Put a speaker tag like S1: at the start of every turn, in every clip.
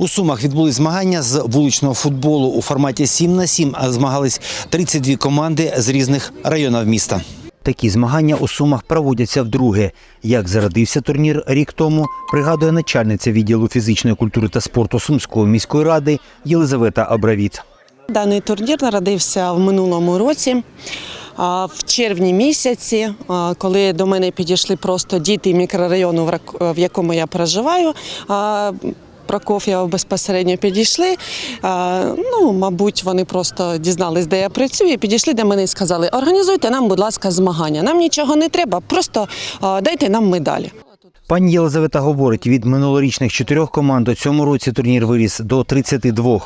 S1: У Сумах відбулись змагання з вуличного футболу у форматі 7 на 7, а змагались 32 команди з різних районів міста. Такі змагання у Сумах проводяться вдруге. Як зародився турнір рік тому, пригадує начальниця відділу фізичної культури та спорту Сумської міської ради Єлизавета Абравіт.
S2: Даний турнір народився в минулому році. В червні місяці, коли до мене підійшли просто діти мікрорайону, в якому я проживаю, Прокоф'єва безпосередньо підійшли. Ну, мабуть, вони просто дізнались, де я працюю. Підійшли до мене і сказали: організуйте нам, будь ласка, змагання. Нам нічого не треба, просто дайте нам медалі.
S1: Пані Єлизавета говорить, від минулорічних чотирьох команд у цьому році турнір виріс до 32.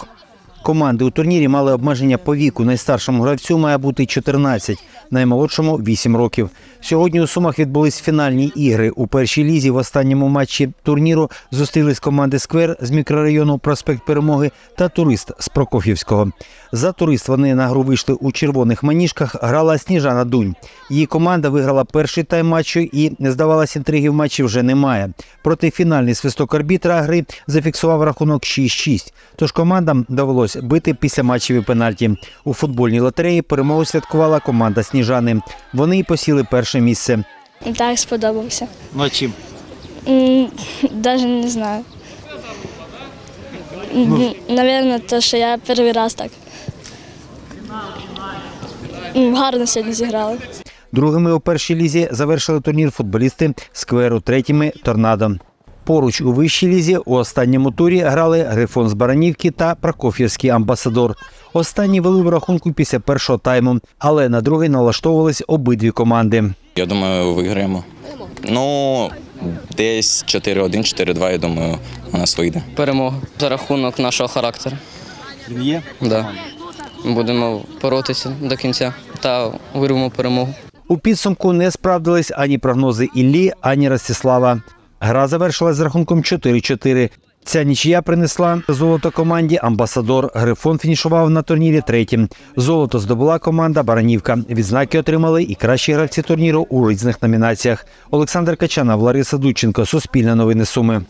S1: Команди у турнірі мали обмеження по віку. Найстаршому гравцю має бути 14, наймолодшому 8 років. Сьогодні у Сумах відбулись фінальні ігри. У першій лізі в останньому матчі турніру зустрілись команди Сквер з мікрорайону Проспект Перемоги та Турист з Прокоф'ївського. За турист вони на гру вийшли у червоних маніжках. Грала Сніжана Дунь. Її команда виграла перший тайм матчу і здавалось, інтриги в матчі вже немає. Проте фінальний свисток арбітра гри зафіксував рахунок 6-6. Тож командам довелось бити після матчеві пенальті. У футбольній лотереї перемогу святкувала команда Сніжани. Вони й посіли перше місце.
S3: Так, сподобався.
S1: Ну а чим?
S3: Даже не знаю. М, Навірно, те, що я перший раз так. Гарно сьогодні зіграли.
S1: Другими у першій лізі завершили турнір футболісти Скверу, третіми Торнадо. Поруч у вищій лізі у останньому турі грали Грифон з Баранівки та Прокоф'євський амбасадор. Останні вели в рахунку після першого тайму, але на другий налаштовувались обидві команди.
S4: Я думаю, виграємо. Ну, десь 4-1, 4-2, я думаю, у нас вийде.
S5: перемога за рахунок нашого характеру.
S1: Він є?
S5: Да. Будемо боротися до кінця та вирвемо перемогу.
S1: У підсумку не справдились ані прогнози Іллі, ані Ростислава. Гра завершилась з рахунком 4-4. Ця нічия принесла золото команді Амбасадор. Грифон фінішував на турнірі третім. Золото здобула команда Баранівка. Відзнаки отримали і кращі гравці турніру у різних номінаціях. Олександр Качанов, Лариса Дудченко, Суспільне новини Суми.